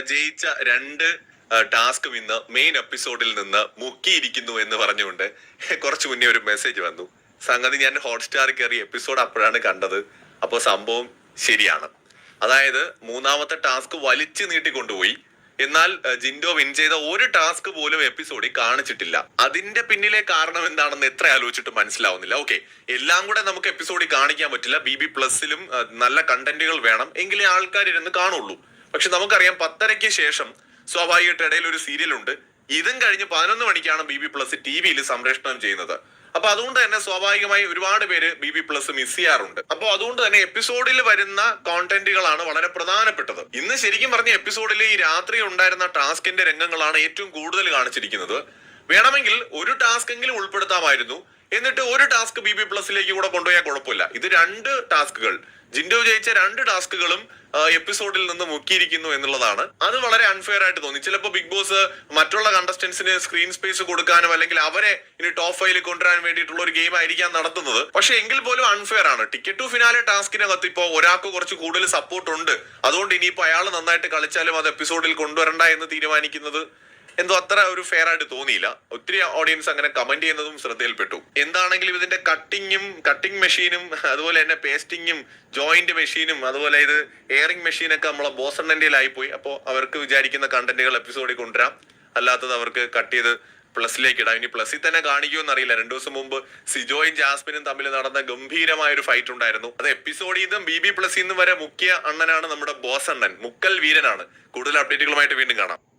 ജയിച്ച രണ്ട് ടാസ്കും ഇന്ന് മെയിൻ എപ്പിസോഡിൽ നിന്ന് മുക്കിയിരിക്കുന്നു എന്ന് പറഞ്ഞുകൊണ്ട് കുറച്ച് മുന്നേ ഒരു മെസ്സേജ് വന്നു. സംഗതി ഞാൻ ഹോട്ട്സ്റ്റാറിൽ കയറി എപ്പിസോഡ് അപ്പോഴാണ് കണ്ടത്. അപ്പോൾ സംഭവം ശരിയാണ്. അതായത് മൂന്നാമത്തെ ടാസ്ക് വലിച്ചു നീട്ടിക്കൊണ്ടുപോയി. എന്നാൽ ജിൻഡോ വിൻ ചെയ്ത ഒരു ടാസ്ക് പോലും എപ്പിസോഡിൽ കാണിച്ചിട്ടില്ല. അതിന്റെ പിന്നിലെ കാരണം എന്താണെന്ന് എത്ര ആലോചിച്ചിട്ട് മനസ്സിലാവുന്നില്ല. ഓക്കെ എല്ലാം കൂടെ നമുക്ക് എപ്പിസോഡിൽ കാണിക്കാൻ പറ്റില്ല. ബി ബി പ്ലസിലും നല്ല കണ്ടന്റുകൾ വേണം. എങ്കിലേ ആൾക്കാർ ഇരുന്ന് കാണുള്ളൂ. പക്ഷെ നമുക്കറിയാം പത്തരയ്ക്ക് ശേഷം സ്വാഭാവികമായിട്ട് ഇടയിൽ ഒരു സീരിയൽ ഉണ്ട്. ഇതും കഴിഞ്ഞ് പതിനൊന്ന് മണിക്കാണ് ബി ബി പ്ലസ് ടി വിയിൽ സംപ്രേഷണം ചെയ്യുന്നത്. അപ്പൊ അതുകൊണ്ട് തന്നെ സ്വാഭാവികമായി ഒരുപാട് പേര് ബി ബി പ്ലസ് മിസ് ചെയ്യാറുണ്ട്. അപ്പോൾ അതുകൊണ്ട് തന്നെ എപ്പിസോഡിൽ വരുന്ന കോണ്ടന്റുകളാണ് വളരെ പ്രധാനപ്പെട്ടത്. ഇന്ന് ശരിക്കും പറഞ്ഞ എപ്പിസോഡിൽ ഈ രാത്രി ഉണ്ടായിരുന്ന ടാസ്കിന്റെ രംഗങ്ങളാണ് ഏറ്റവും കൂടുതൽ കാണിച്ചിരിക്കുന്നത്. വേണമെങ്കിൽ ഒരു ടാസ്ക് എങ്കിലും ഉൾപ്പെടുത്താമായിരുന്നു. എന്നിട്ട് ഒരു ടാസ്ക് ബി ബി പ്ലസിലേക്ക് കൂടെ കൊണ്ടുപോയാൽ കുഴപ്പമില്ല. ഇത് രണ്ട് ടാസ്കുകൾ. ജിൻഡോ ജയിച്ച രണ്ട് ടാസ്കുകളും എപ്പിസോഡിൽ നിന്ന് മുക്കിയിരിക്കുന്നു എന്നുള്ളതാണ്. അത് വളരെ അൺഫെയർ ആയിട്ട് തോന്നി. ചിലപ്പോൾ ബിഗ് ബോസ് മറ്റുള്ള കണ്ടസ്റ്റൻസിന് സ്ക്രീൻ സ്പേസ് കൊടുക്കാനും അല്ലെങ്കിൽ അവരെ ഇനി ടോപ്പ് ഫൈവിൽ കൊണ്ടുവരാൻ വേണ്ടിയിട്ടുള്ള ഒരു ഗെയിം ആയിരിക്കാം നടത്തുന്നത്. പക്ഷെ എങ്കിൽ പോലും അൺഫെയർ ആണ്. ടിക്കറ്റ് ടു ഫിനാലെ ടാസ്കിനകത്ത് ഇപ്പോൾ ഒരാൾക്ക് കുറച്ച് കൂടുതൽ സപ്പോർട്ട് ഉണ്ട്. അതുകൊണ്ട് ഇനിയിപ്പോൾ അയാൾ നന്നായിട്ട് കളിച്ചാലും അത് എപ്പിസോഡിൽ കൊണ്ടുവരണ്ട എന്ന് തീരുമാനിക്കുന്നത് എന്തോ അത്ര ഒരു ഫെയർ ആയിട്ട് തോന്നിയില്ല. ഒത്തിരി ഓഡിയൻസ് അങ്ങനെ കമന്റ് ചെയ്യുന്നതും ശ്രദ്ധയിൽപ്പെട്ടു. എന്താണെങ്കിലും ഇതിന്റെ കട്ടിങ്ങും കട്ടിംഗ് മെഷീനും അതുപോലെ തന്നെ പേസ്റ്റിങ്ങും ജോയിന്റ് മെഷീനും അതുപോലെ ഇത് എയറിംഗ് മെഷീനൊക്കെ നമ്മളെ ബോസണ്ണന്റെ പോയി അപ്പോൾ അവർക്ക് വിചാരിക്കുന്ന കണ്ടന്റുകൾ എപ്പിസോഡിൽ കൊണ്ടുവരാം. അല്ലാത്തത് അവർക്ക് കട്ട് ചെയ്ത് പ്ലസിലേക്ക് ഇടാം. ഇനി പ്ലസിൽ തന്നെ കാണിക്കുമെന്ന് അറിയില്ല രണ്ടു ദിവസം മുമ്പ് സിജോയും ജാസ്മിനും തമ്മിൽ നടന്ന ഗംഭീരമായ ഒരു ഫൈറ്റ് ഉണ്ടായിരുന്നു. അത് എപ്പിസോഡിൽ നിന്നും ബി ബി പ്ലസിൽ നിന്നും വരെ മുഖ്യ അണ്ണനാണ് നമ്മുടെ ബോസ് അണ്ണൻ. മുക്കൽ വീരനാണ്. കൂടുതൽ അപ്ഡേറ്റുകളുമായിട്ട് വീണ്ടും കാണാം.